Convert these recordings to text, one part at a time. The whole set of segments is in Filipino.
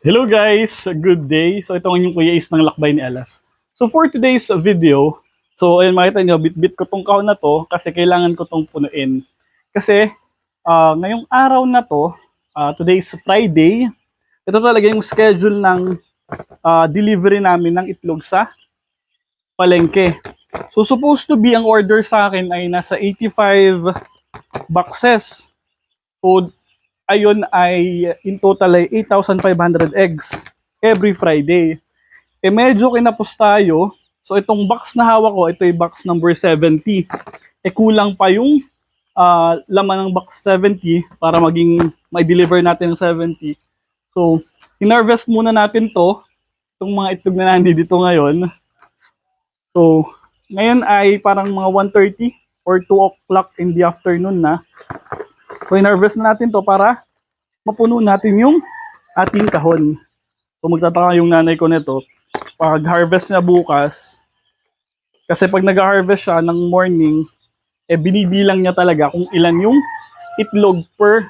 Hello guys! Good day! So ito ang Kuya Is ng Lakbay ni Alas. So for today's video, so ayun makita nyo, bit-bit ko tong kahon na to kasi kailangan ko tong punuin. Kasi ah, ngayong araw na to, ah, today is Friday, ito talaga yung schedule ng ah, delivery namin ng itlog sa palengke. So supposed to be ang order sa akin ay nasa 85 boxes. So ayun ay in total ay 8,500 eggs every Friday. Eh medyo kinapos tayo. So itong box na hawak ko, ito yung box number 70. Eh kulang pa yung ah, laman ng box 70 para maging may deliver natin ng 70. So, inarvest muna natin to. Itong mga itlog na nandito ngayon. So, ngayon ay parang mga 1.30 or 2 o'clock in the afternoon na. So, inarvest na natin to para mapuno natin yung ating kahon. So magtataka yung nanay ko nito, pag harvest niya bukas, kasi pag nag-harvest siya ng morning, eh binibilang niya talaga kung ilan yung itlog per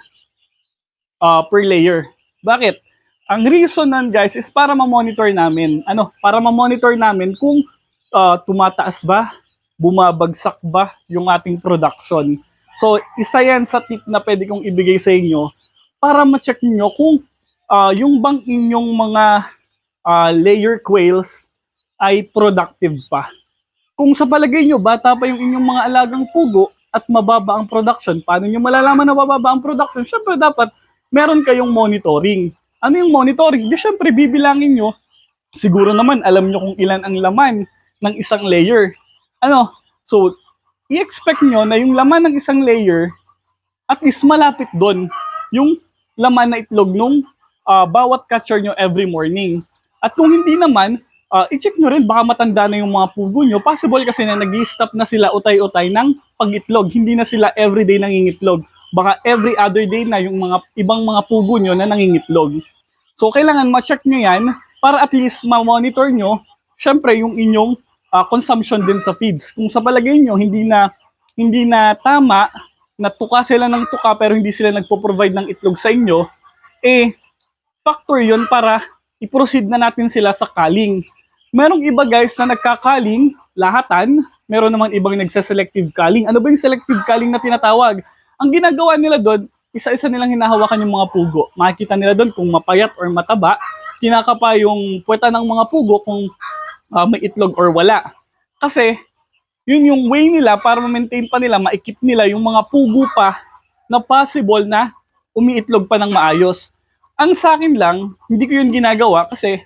ah, per layer. Bakit? Ang reason nan guys is para ma-monitor namin. Ano? Para ma-monitor namin kung ah, tumataas ba, bumabagsak ba yung ating production. So, isa yan sa tip na pwede kong ibigay sa inyo para ma-check niyo kung ah, yung bang inyong mga ah, layer quails ay productive pa. Kung sa palagay nyo, bata pa yung inyong mga alagang pugo at mababa ang production, paano nyo malalaman na mababa ang production? Siyempre dapat meron kayong monitoring. Ano yung monitoring? Di syempre bibilangin nyo, siguro naman alam nyo kung ilan ang laman ng isang layer. Ano? So, i-expect nyo na yung laman ng isang layer at least malapit doon yung laman na itlog nung ah, bawat catcher nyo every morning. At kung hindi naman, ah, i-check nyo rin, baka matanda na yung mga pugo nyo. Possible kasi na nag stop na sila utay-utay ng pag-itlog. Hindi na sila everyday nangingitlog. Baka every other day na yung mga ibang mga pugo nyo na nangingitlog. So, kailangan ma-check nyo yan para at least ma-monitor nyo, syempre, yung inyong ah, consumption din sa feeds. Kung sa palagay nyo, hindi na, hindi na tama, na tuka sila ng tuka pero hindi sila nagpo-provide ng itlog sa inyo, eh, factor yon para i-proceed na natin sila sa calling. Merong iba guys na nagkakaling, lahatan, meron naman ibang nagsa-selective calling. Ano ba yung selective calling na tinatawag? Ang ginagawa nila doon, isa-isa nilang hinahawakan yung mga pugo. Makikita nila doon kung mapayat or mataba. Kinakapa yung puweta ng mga pugo kung ah, may itlog or wala. Kasi, yun yung way nila para ma-maintain pa nila, maikip nila yung mga pugo pa na possible na umiitlog pa ng maayos. Ang sa akin lang, hindi ko yun ginagawa kasi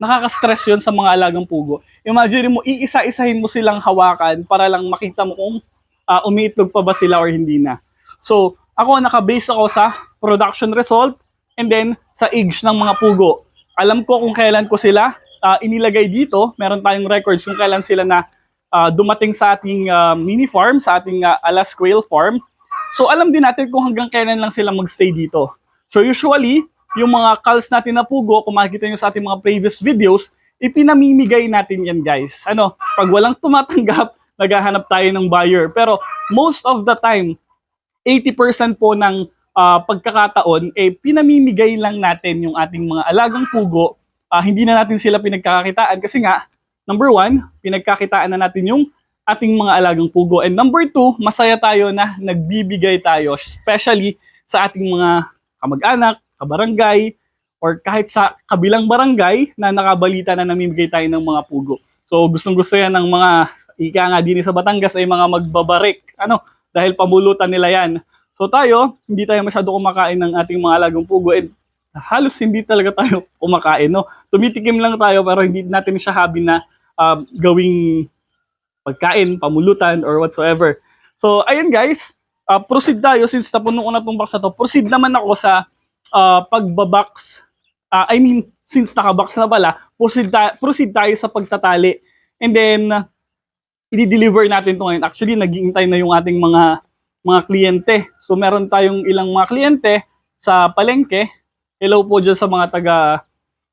nakaka-stress yun sa mga alagang pugo. Imagine mo, iisa-isahin mo silang hawakan para lang makita mo kung ah, umiitlog pa ba sila or hindi na. So, ako naka-base ako sa production result and then sa age ng mga pugo. Alam ko kung kailan ko sila ah, inilagay dito. Meron tayong records kung kailan sila na ah, dumating sa ating ah, mini farm, sa ating ah, Alas Quail Farm. So alam din natin kung hanggang kailan lang sila magstay dito. So usually, yung mga calls natin na pugo, kung makikita nyo sa ating mga previous videos, ipinamimigay natin yan guys. Ano, pag walang tumatanggap, naghahanap tayo ng buyer. Pero most of the time, 80% po ng ah, pagkakataon, eh, pinamimigay lang natin yung ating mga alagang pugo. Ah, hindi na natin sila pinagkakakitaan kasi nga, number one, pinagkakitaan na natin yung ating mga alagang pugo. And number two, masaya tayo na nagbibigay tayo, especially sa ating mga kamag-anak, kabarangay, or kahit sa kabilang barangay na nakabalita na namimigay tayo ng mga pugo. So gustong gusto yan ng mga ika nga din sa Batangas ay mga magbabarik. Ano? Dahil pamulutan nila yan. So tayo, hindi tayo masyado kumakain ng ating mga alagang pugo and halos hindi talaga tayo kumakain. No? Tumitikim lang tayo pero hindi natin siya habi na um, gawing pagkain, pamulutan, or whatsoever. So, ayun guys, uh, proceed tayo since napuno ko na itong box na to. Proceed naman ako sa uh, pagbabox. Uh, I mean, since nakabox na pala, proceed, ta- proceed tayo sa pagtatali. And then, uh, i-deliver natin to ngayon. Actually, naghihintay na yung ating mga mga kliyente. So, meron tayong ilang mga kliyente sa palengke. Hello po dyan sa mga taga,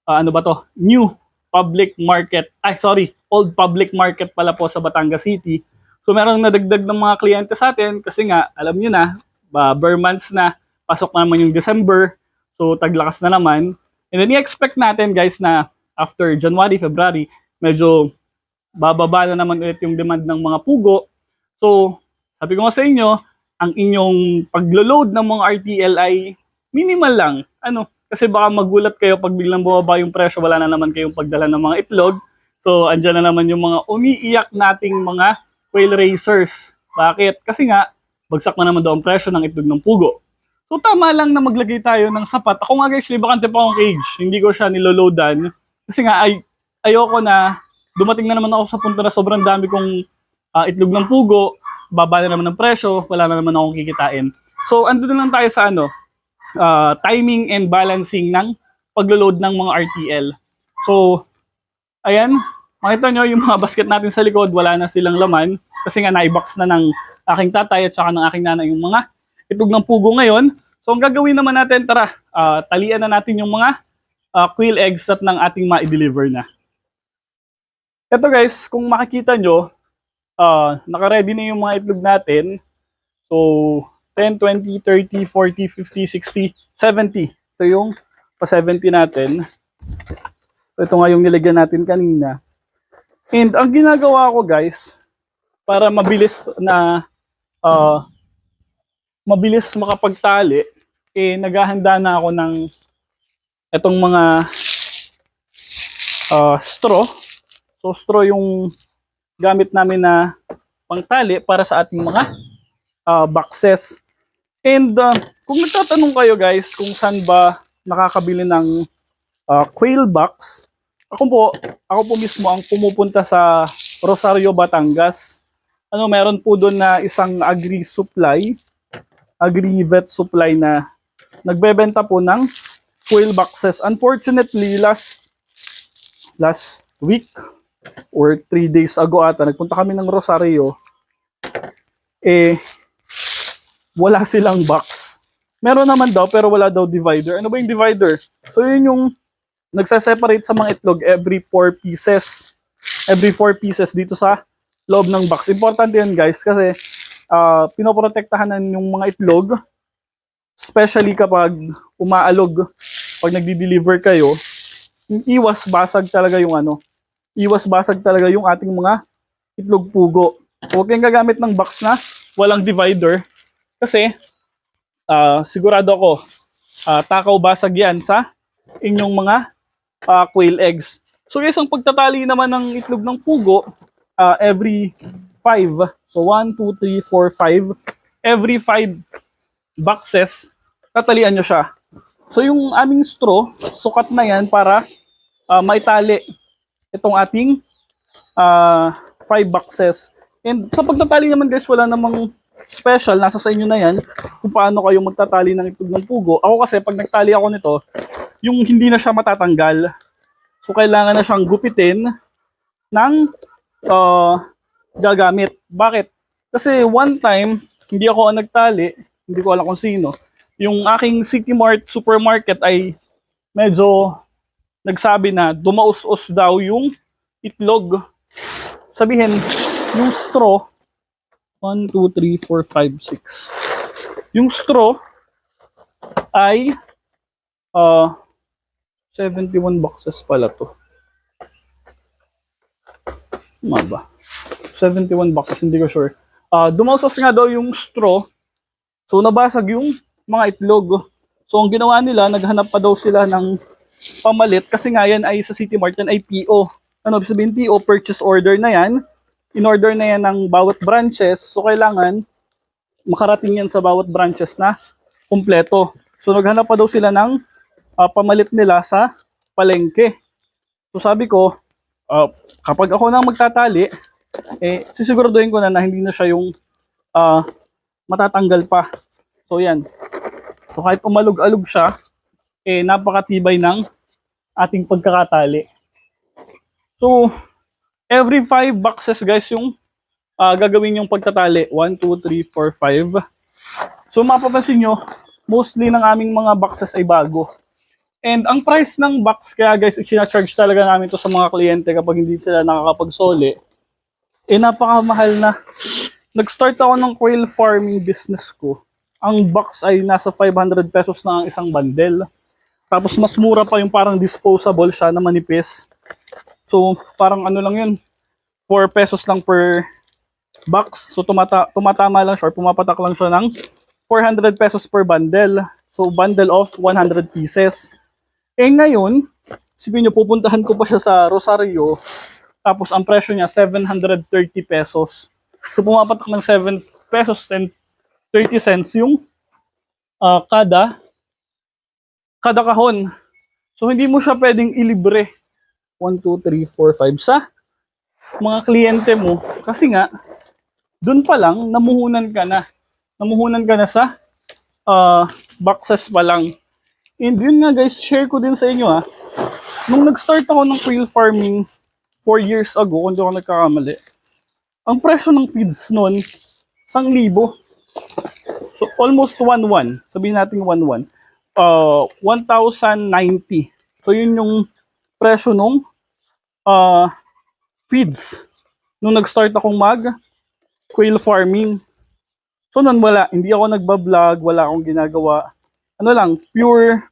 uh, ano ba to, new public market. Ay, sorry, old public market pala po sa Batangas City. So meron nadagdag ng mga kliyente sa atin kasi nga, alam nyo na, ba, bare months na, pasok na naman yung December, so taglakas na naman. And then i-expect natin guys na after January, February, medyo bababa na naman ulit yung demand ng mga pugo. So, sabi ko nga sa inyo, ang inyong paglo-load ng mga RTL ay minimal lang. Ano? Kasi baka magulat kayo pag biglang bumaba yung presyo, wala na naman kayong pagdala ng mga itlog. So, andyan na naman yung mga umiiyak nating mga quail racers. Bakit? Kasi nga, bagsak na naman daw ang presyo ng itlog ng pugo. So, tama lang na maglagay tayo ng sapat. Ako nga guys, bakante pa akong cage. Hindi ko siya niloloadan. Kasi nga, ay, ayoko na dumating na naman ako sa punto na sobrang dami kong ah, itlog ng pugo, baba na naman ng presyo, wala na naman akong kikitain. So, andun na lang tayo sa ano, ah, timing and balancing ng paglo-load ng mga RTL. So, ayan, makita nyo yung mga basket natin sa likod, wala na silang laman kasi nga naibox na ng aking tatay at saka ng aking nanay yung mga itlog ng pugo ngayon. So, ang gagawin naman natin, tara, ah, talian na natin yung mga ah, quail eggs at ng ating ma-deliver na. Ito guys, kung makikita nyo, ah naka-ready na yung mga itlog natin. So, 10, 20, 30, 40, 50, 60, 70. Ito yung pa 70 natin. So, ito nga yung nilagyan natin kanina. And ang ginagawa ko guys, para mabilis na ah mabilis makapagtali, eh naghahanda na ako ng itong mga ah, straw. So straw yung gamit namin na pangtali para sa ating mga ah, boxes. And ah, kung nagtatanong kayo guys kung saan ba nakakabili ng ah, quail box, ako po, ako po mismo ang pumupunta sa Rosario, Batangas. Ano, meron po doon na isang agri supply, agri vet supply na nagbebenta po ng quail boxes. Unfortunately, last last week or three days ago ata, nagpunta kami ng Rosario, eh, wala silang box. Meron naman daw, pero wala daw divider. Ano ba yung divider? So, yun yung nagsaseparate sa mga itlog every 4 pieces. Every 4 pieces dito sa loob ng box. Importante yun guys kasi ah pinoprotektahan na yung mga itlog especially kapag umaalog pag nagdi-deliver kayo iwas basag talaga yung ano iwas basag talaga yung ating mga itlog pugo. Huwag kayong gagamit ng box na walang divider kasi ah sigurado ako ah, takaw basag yan sa inyong mga ah, quail eggs. So guys, ang pagtatali naman ng itlog ng pugo, ah, every 5. So 1, 2, 3, 4, 5. Every 5 boxes, tatalian nyo siya. So yung aming straw, sukat na yan para ah, maitali itong ating 5 boxes. And sa pagtatali naman guys, wala namang special, nasa sa inyo na yan kung paano kayo magtatali ng itlog ng pugo. Ako kasi pag nagtali ako nito, yung hindi na siya matatanggal. So, kailangan na siyang gupitin ng uh, gagamit. Bakit? Kasi one time, hindi ako ang nagtali, hindi ko alam kung sino. Yung aking City Mart supermarket ay medyo nagsabi na dumaus-us daw yung itlog. Sabihin, yung straw, 1, 2, 3, 4, 5, 6. Yung straw ay uh, 71 boxes pala to. Tama ba? 71 boxes, hindi ko sure. Ah, dumausas nga daw yung straw. So nabasag yung mga itlog. So ang ginawa nila, naghanap pa daw sila ng pamalit kasi nga yan ay sa City Mart yan ay PO. Ano sabihin PO? Purchase order na yan. In order na yan ng bawat branches. So kailangan makarating yan sa bawat branches na kumpleto. So naghanap pa daw sila ng ah, pamalit nila sa palengke. So sabi ko, ah, kapag ako na magtatali, eh sisiguraduhin ko na na hindi na siya yung ah, matatanggal pa. So yan. So kahit umalog-alog siya, eh napakatibay ng ating pagkakatali. So every 5 boxes guys yung ah, gagawin yung pagtatali. 1, 2, 3, 4, 5. So mapapansin nyo, mostly ng aming mga boxes ay bago. And ang price ng box, kaya guys, charge talaga namin to sa mga kliyente kapag hindi sila nakakapagsoli, eh napakamahal na. Nag-start ako ng quail farming business ko. Ang box ay nasa 500 pesos na ang isang bundle. Tapos mas mura pa yung parang disposable siya na manipis. So parang ano lang yun, 4 pesos lang per box. So tumata tumatama lang siya or pumapatak lang siya ng 400 pesos per bundle. So bundle of 100 pieces. Eh ngayon, sipin nyo, pupuntahan ko pa siya sa Rosario. Tapos ang presyo niya, 730 pesos. So pumapatak ng 7 pesos and 30 cents yung ah, kada kada kahon. So hindi mo siya pwedeng ilibre. 1, 2, 3, 4, 5 sa mga kliyente mo. Kasi nga, dun pa lang, namuhunan ka na. Namuhunan ka na sa ah, boxes pa lang. And yun nga guys, share ko din sa inyo ah. Nung nag-start ako ng quail farming 4 years ago, kung di ako nagkakamali, ang presyo ng feeds noon, 1,000. So almost 1,1. Sabihin natin 1,1. Uh, 1,090. So yun yung presyo nung uh, feeds. Nung nag-start akong mag quail farming. So nun wala, hindi ako nagbablog, wala akong ginagawa. Ano lang, pure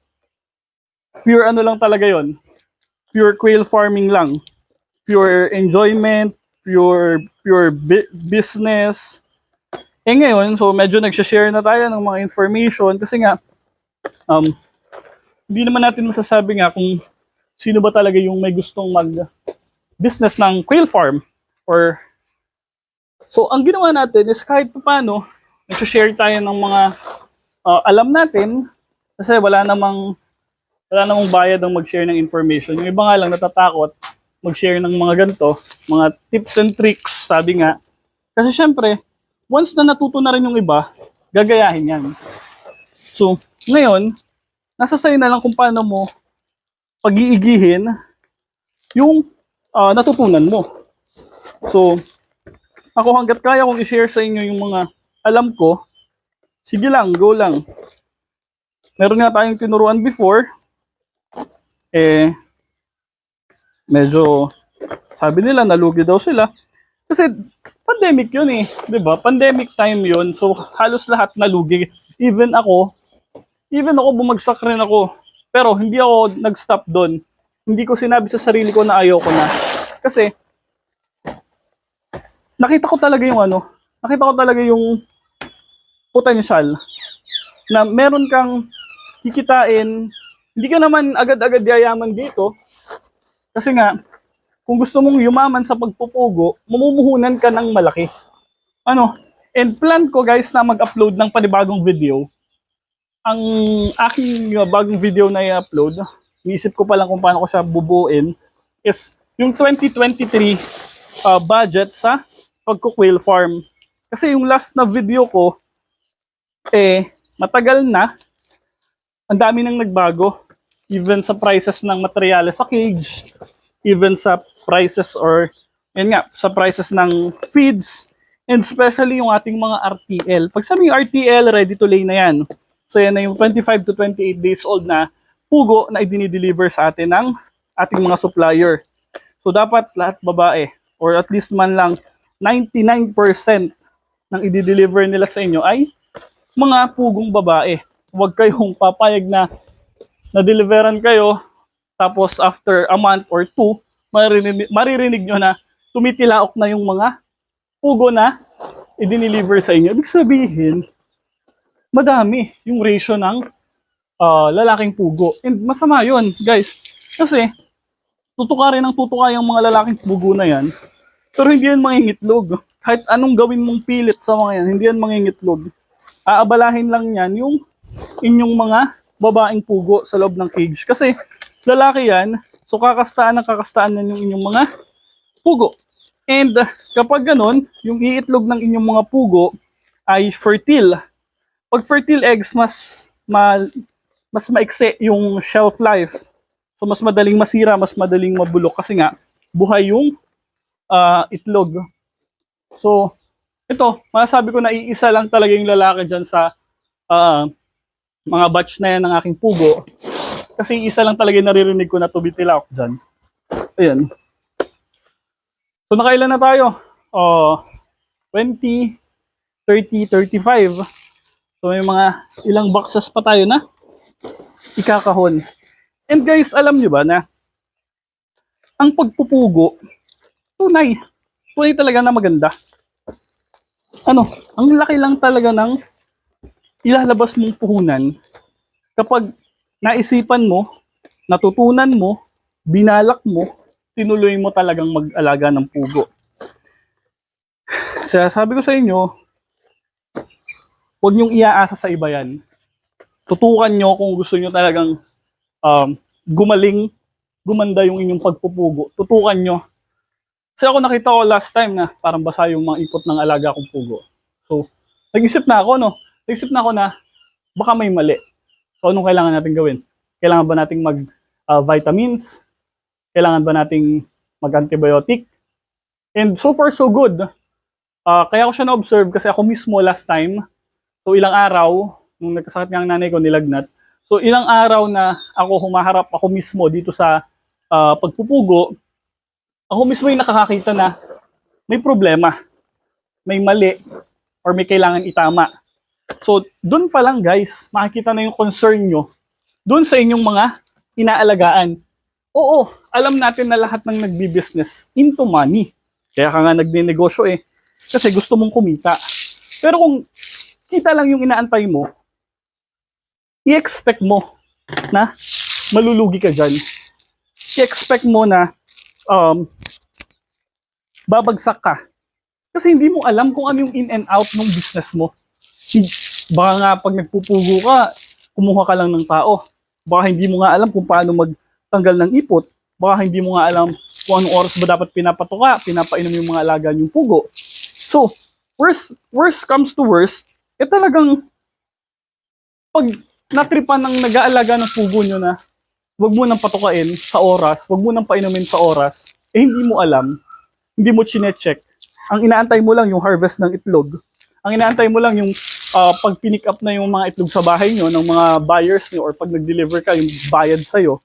pure ano lang talaga yon pure quail farming lang pure enjoyment pure pure bi- business eh ngayon so medyo nagsha-share na tayo ng mga information kasi nga um hindi naman natin masasabi nga kung sino ba talaga yung may gustong mag business ng quail farm or so ang ginawa natin is kahit paano nagsha-share tayo ng mga uh, alam natin kasi wala namang wala namang bayad ang mag-share ng information. Yung iba nga lang natatakot mag-share ng mga ganito, mga tips and tricks, sabi nga. Kasi syempre, once na natuto na rin yung iba, gagayahin yan. So, ngayon, nasa sa'yo na lang kung paano mo pag-iigihin yung ah, natutunan mo. So, ako hanggat kaya kong i-share sa inyo yung mga alam ko, sige lang, go lang. Meron nga tayong tinuruan before, eh, medyo, sabi nila, nalugi daw sila. Kasi, pandemic yun eh, ba? Pandemic time yun, so halos lahat nalugi. Even ako, even ako bumagsak rin ako. Pero hindi ako nag-stop doon. Hindi ko sinabi sa sarili ko na ayoko na. Kasi, nakita ko talaga yung ano, nakita ko talaga yung potential na meron kang kikitain, hindi ka naman agad-agad yayaman dito. Kasi nga, kung gusto mong yumaman sa pagpupugo, mamumuhunan ka ng malaki. Ano? And plan ko guys na mag-upload ng panibagong video. Ang aking uh, bagong video na i-upload, iniisip ko pa lang kung paano ko siya bubuin, is yung 2023 uh, budget sa pagko-quail farm. Kasi yung last na video ko, eh, matagal na, ang dami nang nagbago. Even sa prices ng materyales sa cage, even sa prices or, yun nga, sa prices ng feeds, and especially yung ating mga RTL. Pag sabi yung RTL, ready to lay na yan. So yan na yung 25 to 28 days old na pugo na i-deliver sa atin ng ating mga supplier. So dapat lahat babae, or at least man lang 99% ng i-deliver nila sa inyo ay mga pugong babae. Huwag kayong papayag na na-deliveran kayo, tapos after a month or two, maririnig, maririnig nyo na tumitilaok na yung mga pugo na i-deliver sa inyo. Ibig sabihin, madami yung ratio ng ah, lalaking pugo. And masama yun, guys. Kasi, tutuka rin ang tutuka yung mga lalaking pugo na yan. Pero hindi yan mangingitlog. Kahit anong gawin mong pilit sa mga yan, hindi yan mangingitlog. Aabalahin lang yan yung inyong mga babaeng pugo sa loob ng cage. Kasi lalaki yan, so kakastaan ng kakastaan yan yung inyong mga pugo. And uh, kapag ganun, yung iitlog ng inyong mga pugo ay fertile. Pag fertile eggs, mas ma, mas maikse yung shelf life. So mas madaling masira, mas madaling mabulok kasi nga buhay yung ah, itlog. So ito, masasabi ko na iisa lang talaga yung lalaki dyan sa ah, mga batch na yan ng aking pugo. Kasi isa lang talaga yung naririnig ko na tumitilak dyan. Ayan. So nakailan na tayo? Oh, 20, 30, 35. So may mga ilang boxes pa tayo na ikakahon. And guys, alam nyo ba na ang pagpupugo, tunay. Tunay talaga na maganda. Ano, ang laki lang talaga ng ilalabas mong puhunan kapag naisipan mo, natutunan mo, binalak mo, tinuloy mo talagang mag-alaga ng pugo. Kaya sabi ko sa inyo, huwag niyong iaasa sa iba yan. Tutukan nyo kung gusto nyo talagang um, gumaling, gumanda yung inyong pagpupugo. Tutukan nyo. Kasi ako nakita ko last time na parang basa yung mga ipot ng alaga kong pugo. So, nag-isip na ako, no? Nag-isip na ako na baka may mali. So, anong kailangan natin gawin? Kailangan ba nating mag-vitamins? kailangan ba nating mag-antibiotic? And so far, so good. Ah, kaya ko siya na-observe kasi ako mismo last time, so ilang araw, nung nagkasakit nga ang nanay ko, nilagnat. So ilang araw na ako humaharap ako mismo dito sa ah, pagpupugo, ako mismo yung nakakakita na may problema, may mali, or may kailangan itama. So doon pa lang guys, makikita na yung concern nyo doon sa inyong mga inaalagaan. Oo, alam natin na lahat ng nagbi-business into money. Kaya ka nga nagninegosyo eh. Kasi gusto mong kumita. Pero kung kita lang yung inaantay mo, i-expect mo na malulugi ka dyan. I-expect mo na um, babagsak ka. Kasi hindi mo alam kung ano yung in and out ng business mo. Baka nga pag nagpupugo ka, kumuha ka lang ng tao. Baka hindi mo nga alam kung paano magtanggal ng ipot. Baka hindi mo nga alam kung anong oras ba dapat pinapatuka, pinapainom yung mga alaga yung pugo. So, worst, worst comes to worst, eh talagang pag natripan ng nag-aalaga ng pugo nyo na wag mo nang patukain sa oras, wag mo nang painumin sa oras, eh hindi mo alam, hindi mo chinecheck. Ang inaantay mo lang yung harvest ng itlog. Ang inaantay mo lang yung ah, pag pinick up na yung mga itlog sa bahay nyo ng mga buyers nyo or pag nag-deliver ka, yung bayad sa'yo.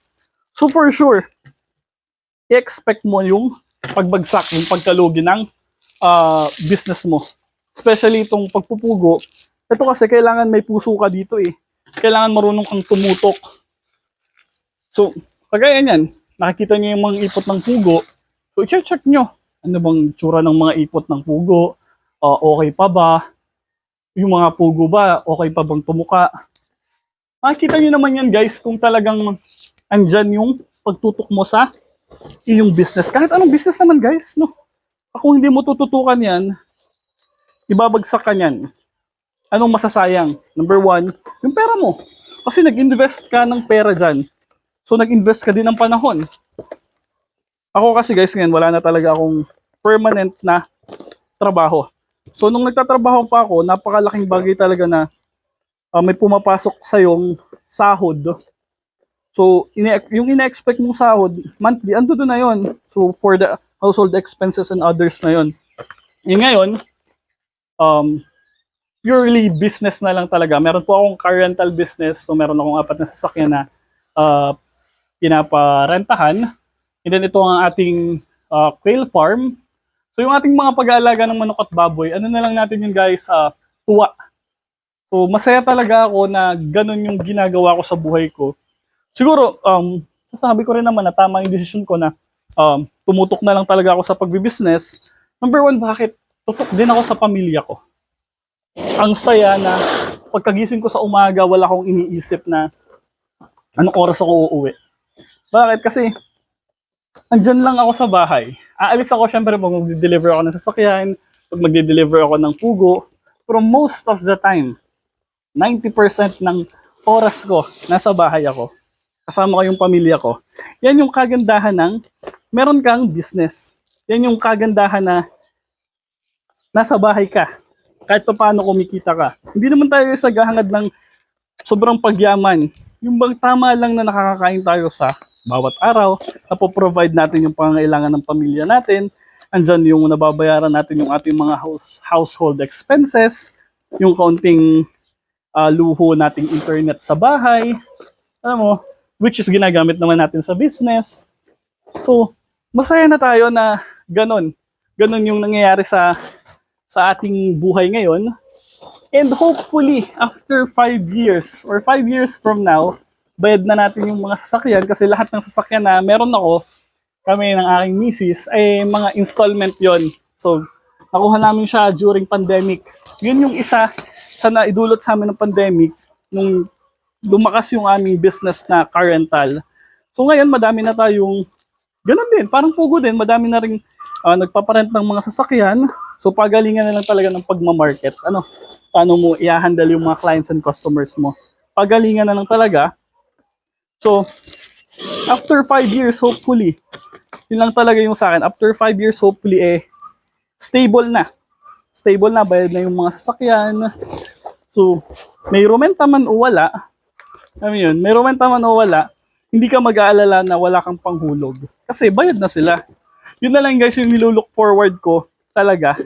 So for sure, i-expect mo yung pagbagsak, yung pagkalugi ng ah, business mo. Especially itong pagpupugo. Ito kasi kailangan may puso ka dito eh. Kailangan marunong kang tumutok. So, kagaya niyan, nakikita niyo yung mga ipot ng pugo. So, i-check nyo. Ano bang tsura ng mga ipot ng pugo? Ah, okay pa ba? Yung mga pugo ba, okay pa bang tumuka? Makikita nyo naman yan guys kung talagang andyan yung pagtutok mo sa iyong business. Kahit anong business naman guys, no? Kung hindi mo tututukan yan, ibabagsak ka niyan. Anong masasayang? Number one, yung pera mo. Kasi nag-invest ka ng pera dyan. So nag-invest ka din ng panahon. Ako kasi guys ngayon, wala na talaga akong permanent na trabaho. So nung nagtatrabaho pa ako, napakalaking bagay talaga na ah, may pumapasok sa yung sahod. So ine yung ina-expect mong sahod, monthly, ando doon na yon. So for the household expenses and others na yon. Eh ngayon, um, purely business na lang talaga. Meron po akong car rental business. So meron akong apat na sasakyan na uh, pinaparentahan. And then ito ang ating uh, quail farm. So yung ating mga pag-aalaga ng manok at baboy, ano na lang natin yun guys, uh, tuwa. So masaya talaga ako na ganun yung ginagawa ko sa buhay ko. Siguro, um, sasabi ko rin naman na tama yung decision ko na um, tumutok na lang talaga ako sa pagbibusiness. Number one, bakit? Tutok din ako sa pamilya ko. Ang saya na pagkagising ko sa umaga, wala akong iniisip na anong oras ako uuwi. Bakit? Kasi andyan lang ako sa bahay. Aalis ako syempre pag mag-deliver ako ng sasakyan, pag mag-deliver ako ng pugo. Pero most of the time, 90% ng oras ko, nasa bahay ako. Kasama ko yung pamilya ko. Yan yung kagandahan ng meron kang business. Yan yung kagandahan na nasa bahay ka. Kahit pa paano kumikita ka. Hindi naman tayo sa gahangad ng sobrang pagyaman. Yung bang tama lang na nakakakain tayo sa bawat araw, napoprovide natin yung pangangailangan ng pamilya natin, andyan yung nababayaran natin yung ating mga house, household expenses, yung kaunting ah, luho nating internet sa bahay, alam mo, which is ginagamit naman natin sa business. So, masaya na tayo na ganon. Ganon yung nangyayari sa sa ating buhay ngayon. And hopefully, after five years or five years from now, bayad na natin yung mga sasakyan kasi lahat ng sasakyan na meron ako, kami ng aking misis, ay mga installment yon So, nakuha namin siya during pandemic. Yun yung isa sa naidulot sa amin ng pandemic nung lumakas yung aming business na car rental. So ngayon, madami na tayong, ganun din, parang pugo din, madami na rin ah, nagpaparent ng mga sasakyan. So pagalingan na lang talaga ng pagmamarket. Ano, paano mo i-handle yung mga clients and customers mo. Pagalingan na lang talaga. So, after five years, hopefully, yun lang talaga yung sa akin. After five years, hopefully, eh, stable na. Stable na, bayad na yung mga sasakyan. So, may rumenta man o wala, alam yun, may rumenta man o wala, hindi ka mag-aalala na wala kang panghulog. Kasi bayad na sila. Yun na lang guys yung nilulook forward ko talaga.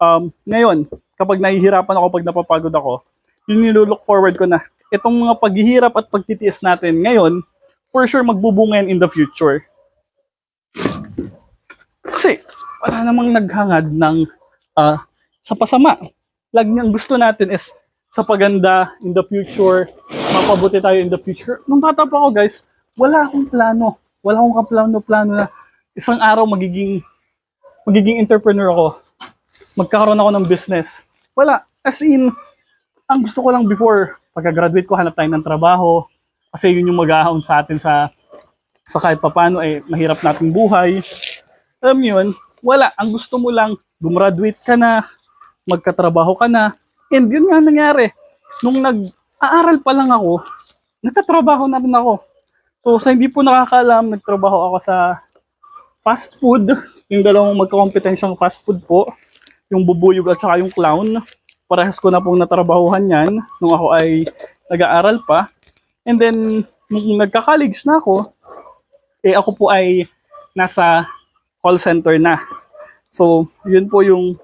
Um, ngayon, kapag nahihirapan ako, pag napapagod ako, yung nilulook forward ko na itong mga paghihirap at pagtitiis natin ngayon, for sure magbubunga in the future. Kasi wala namang naghangad ng ah, sa pasama. Lagi ang gusto natin is sa paganda in the future, mapabuti tayo in the future. Nung bata pa ako guys, wala akong plano. Wala akong kaplano-plano na isang araw magiging magiging entrepreneur ako. Magkakaroon ako ng business. Wala. As in, ang gusto ko lang before, pagka-graduate ko, hanap tayo ng trabaho. Kasi yun yung mag-ahon sa atin sa sa kahit papano eh mahirap nating buhay. Alam yun, wala. Ang gusto mo lang, gumraduate ka na, magkatrabaho ka na. And yun nga nangyari. Nung nag-aaral pa lang ako, nagkatrabaho na rin ako. So sa hindi po nakakaalam, nagtrabaho ako sa fast food. Yung dalawang magkakompetensyang fast food po. Yung bubuyog at saka yung clown. Parehas ko na pong natrabahuhan yan nung ako ay nag-aaral pa. And then, nung nagka-college na ako, eh ako po ay nasa call center na. So, yun po yung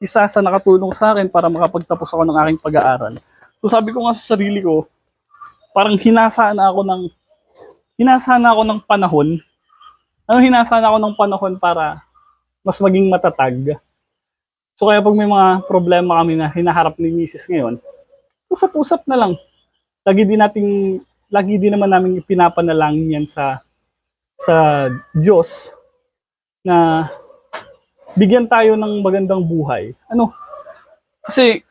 isa sa nakatulong sa akin para makapagtapos ako ng aking pag-aaral. So, sabi ko nga sa sarili ko, parang hinasaan ako ng hinasaan ako ng panahon. Ano hinasaan ako ng panahon para mas maging matatag. So kaya pag may mga problema kami na hinaharap ni Mrs. ngayon, usap-usap na lang. Lagi din nating lagi din naman namin ipinapanalangin yan sa sa Diyos na bigyan tayo ng magandang buhay. Ano? Kasi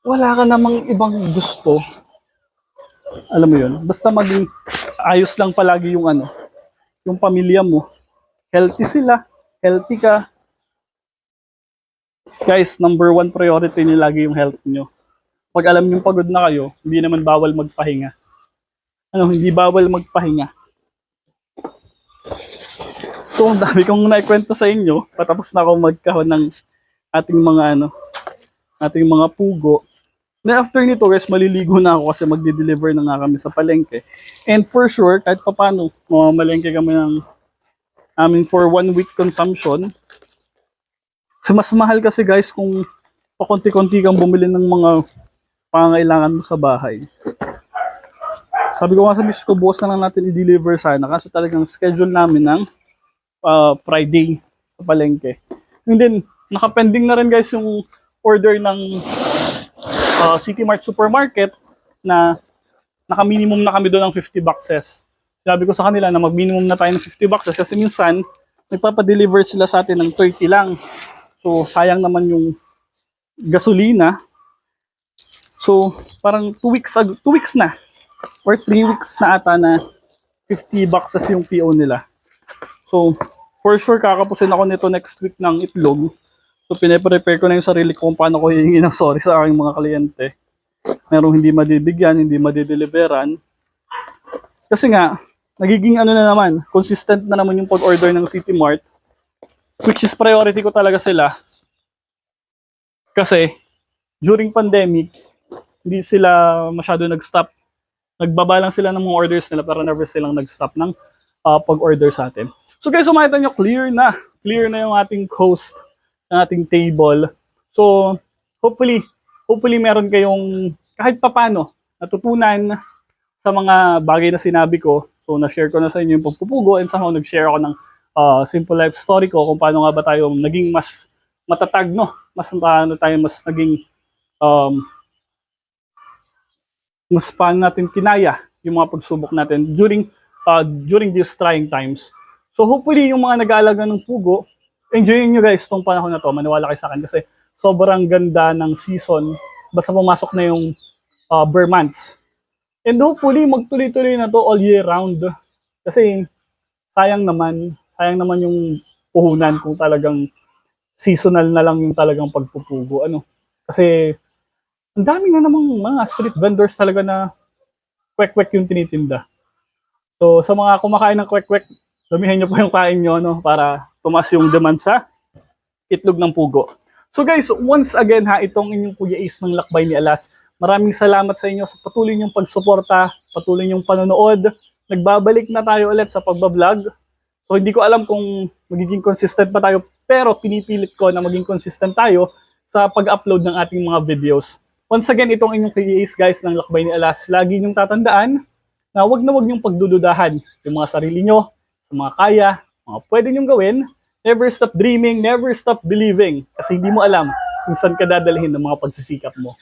wala ka namang ibang gusto. Alam mo yun? Basta maging ayos lang palagi yung ano, yung pamilya mo. Healthy sila, healthy ka. Guys, number one priority niyo lagi yung health niyo. Pag alam niyo pagod na kayo, hindi naman bawal magpahinga. Ano, hindi bawal magpahinga. So, ang dami kong naikwento sa inyo. Patapos na ako magkahon ng ating mga ano, ating mga pugo. Then after nito guys, maliligo na ako kasi magde-deliver na nga kami sa palengke. And for sure, kahit papano, mamamalengke kami ng amin for one week consumption. So mas mahal kasi guys kung pakonti-konti kang bumili ng mga pangangailangan mo sa bahay. Sabi ko nga sa miss ko, bukas na lang natin i-deliver sana kasi talagang schedule namin ng uh, Friday sa palengke. And then, nakapending na rin guys yung order ng uh, City Mart Supermarket na naka-minimum na kami doon ng 50 boxes. Sabi ko sa kanila na mag-minimum na tayo ng 50 boxes kasi minsan nagpapa-deliver sila sa atin ng 30 lang. So sayang naman yung gasolina. So parang 2 weeks ag- two weeks na or 3 weeks na ata na 50 boxes yung PO nila. So for sure kakapusin ako nito next week ng itlog. So pinaprepare ko na yung sarili ko kung paano ko hihingi ng sorry sa aking mga kliyente. Merong hindi madibigyan, hindi madideliveran. Kasi nga, nagiging ano na naman, consistent na naman yung pag-order ng City Mart. Which is priority ko talaga sila. Kasi, during pandemic, hindi sila masyado nag-stop. Nagbaba lang sila ng mga orders nila pero never silang nag-stop ng ah, pag-order sa atin. So guys, umakita nyo, clear na. Clear na yung ating coast ng ating table. So, hopefully, hopefully meron kayong kahit papano natutunan sa mga bagay na sinabi ko. So, na-share ko na sa inyo yung pagpupugo and somehow nag-share ako ng uh, simple life story ko kung paano nga ba tayo naging mas matatag, no? Mas paano tayo mas naging um, mas paano natin kinaya yung mga pagsubok natin during uh, during these trying times. So hopefully yung mga nag-aalaga ng pugo, enjoyin nyo guys tong panahon na to. Maniwala kayo sa akin kasi sobrang ganda ng season basta pumasok na yung uh, bare months. And hopefully magtuloy-tuloy na to all year round. Kasi sayang naman, sayang naman yung puhunan kung talagang seasonal na lang yung talagang pagpupugo. Ano? Kasi ang dami nga namang mga street vendors talaga na kwek-kwek yung tinitinda. So sa mga kumakain ng kwek-kwek, damihan nyo pa yung kain nyo no, para tumas yung demand sa itlog ng pugo. So guys, once again ha, itong inyong Kuya Ace ng Lakbay ni Alas. Maraming salamat sa inyo sa patuloy niyong pagsuporta, patuloy niyong panonood. Nagbabalik na tayo ulit sa pagbablog. So hindi ko alam kung magiging consistent pa tayo, pero pinipilit ko na maging consistent tayo sa pag-upload ng ating mga videos. Once again, itong inyong Ace guys ng Lakbay ni Alas. Lagi niyong tatandaan na wag na wag niyong pagdududahan yung mga sarili nyo, sa mga kaya, mga pwede niyong gawin. Never stop dreaming, never stop believing. Kasi hindi mo alam kung saan ka dadalhin ng mga pagsisikap mo.